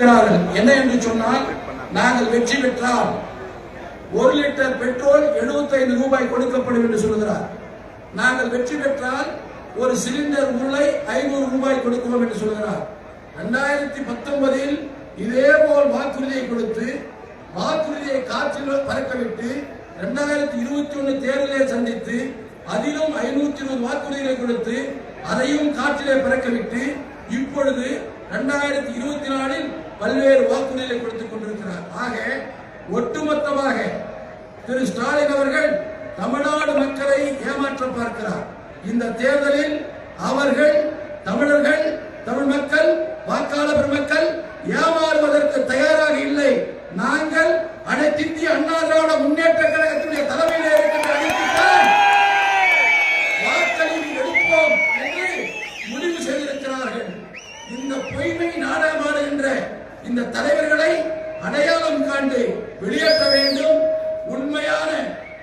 என்ன என்று சொன்னால் நாங்கள் வெற்றி பெற்றால் ஒரு லிட்டர் பெட்ரோல் 75 ரூபாய் கொடுக்கப்படும் என்று சொல்கிறார் நாங்கள் வெற்றி பெற்றால் ஒரு சிலிண்டர் உருளை ஐநூறு ரூபாய் கொடுக்கிறோம் என்று சொல்கிறார் இரண்டாயிரத்தி பத்தொன்பதில் இதே போல் வாக்குறுதியை கொடுத்து வாக்குறுதியை காற்றில் பறக்கவிட்டு இரண்டாயிரத்தி இருபத்தி ஒன்னு தேர்தலை சந்தித்து அதிலும் ஐநூத்தி இருபது வாக்குறுதிகளை கொடுத்து அதையும் காற்றிலே பறக்கவிட்டு இப்பொழுது இரண்டாயிரத்தி இருபத்தி நாலில் பல்வேறு வாக்குறுதிகளை கொடுத்துக் கொண்டிருக்கிறார். ஆக ஒட்டுமொத்தமாக திரு ஸ்டாலின் அவர்கள் தமிழ்நாடு மக்களை ஏமாற்ற பார்க்கிறார். இந்த தேர்தலில் அவர்கள் தமிழர்கள் தமிழ் மக்கள் வாக்காளர் பெருமக்கள் ஏமாறுவதற்கு தயாராக இல்லை. நாங்கள் அனைத்து இந்திய அண்ணா திராவிட முன்னேற்ற கழகத்தினுடைய தலைமையில் இருக்கின்ற அனைத்துத்தான் வாக்களித்து எடுப்போம் என்று முடிவு இந்த பொய்மை நாடகமாடுகின்ற இந்த தலைவர்களை அடையாளம் காண்டு வெளியேற்ற வேண்டும். உண்மையான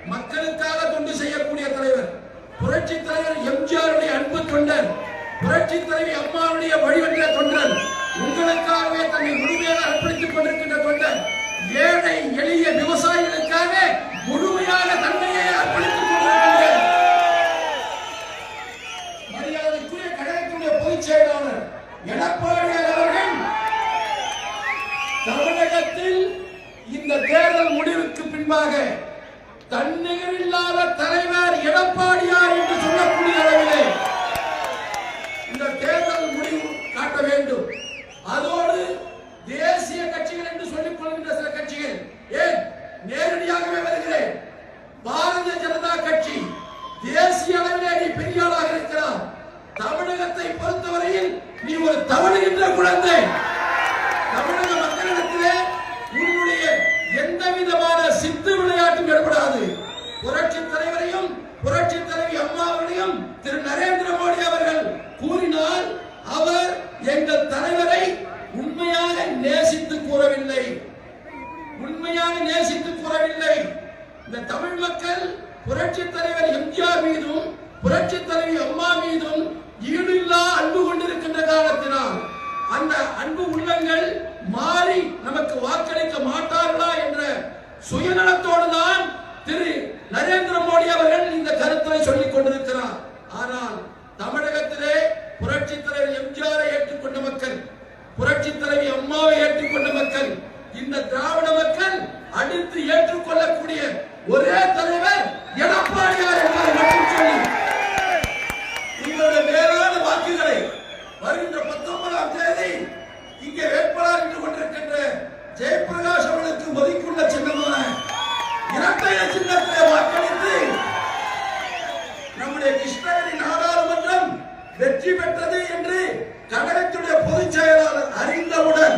மக்களுக்காக தொண்டு செய்யக்கூடிய தலைவர் புரட்சி தலைவர் எம்ஜிஆருடைய அன்பு தொண்டர் புரட்சி தலைவி அம்மாவுடைய வழிவற்ற தொண்டர் உங்களுக்காகவே தன்னை முழுமையாக அர்ப்பணித்துக் கொண்டிருக்கின்ற தொண்டர் ஏழை எளிய விவசாயிகளுக்காக முழுமையாக தன்மையை அர்ப்பணித்துக் கொண்டிருக்கின்ற மரியாதைக்குரிய கழகத்துடைய பொதுச் செயலாளர் எடப்பாடியார் அவர்கள் தமிழகத்தில் இந்த தேர்தல் முடிவுக்கு பின்பாக தன்னிகரில்லாத தலைவர் எடப்பாடியார் என்று சொல்லக்கூடிய அளவிலே இந்த தேர்தல் முடிவு காட்ட வேண்டும். அதோடு தேசிய கட்சிகள் என்று சொல்லிக் கொள்கின்ற சில கட்சிகள் ஏன்? அம்மாவரையும் திரு நரேந்திர மோடி அவர்கள் கூறினால் அவர் எங்கள் தலைவரை உண்மையாக நேசித்து கூறவில்லை. உண்மையாக நேசித்து கூறவில்லை. இந்த தமிழ் மக்கள் புரட்சி தலைவர் எம்ஜிஆர் மீதும் புரட்சி தலைவி அம்மா மீதும் ஈடில்லா அன்பு கொண்டிருக்கின்ற காலத்தினால் அந்த அன்பு உள்ளங்கள் மாறி நமக்கு வாக்களிக்க மாட்டார்களா என்ற சுயநலத்தோடு தான் திரு நரேந்திர மோடி அவர்கள் இந்த கருத்தை சொல்லிக் கொண்டிருக்கிறார். ஆனால் தமிழகத்திலே புரட்சி தலைவர் எம்ஜிஆரை ஏற்றுக்கொண்ட மக்கள் புரட்சி தலைவி அம்மாவை ஏற்றுக்கொண்ட மக்கள் இந்த திராவிட மக்கள் அடுத்து ஏற்றுக்கொள்ளக்கூடிய ஒரே தலைவர் எடப்பாடியார் என்பதை மட்டும் சொல்லி உங்களுடைய மேலான வாக்குகளை வருகின்ற பத்தொன்பதாம் தேதி இங்கே வேட்பாளர் என்று கொண்டிருக்கின்ற ஜெயபிரகாஷ் அவர்களுக்கு ஒதுக்கியுள்ள சின்னமான இரட்டைய சின்னத்திலே வாக்களி வெற்றி பெற்றது என்று கழகத்துடைய பொதுச் செயலாளர் அறிந்தவுடன்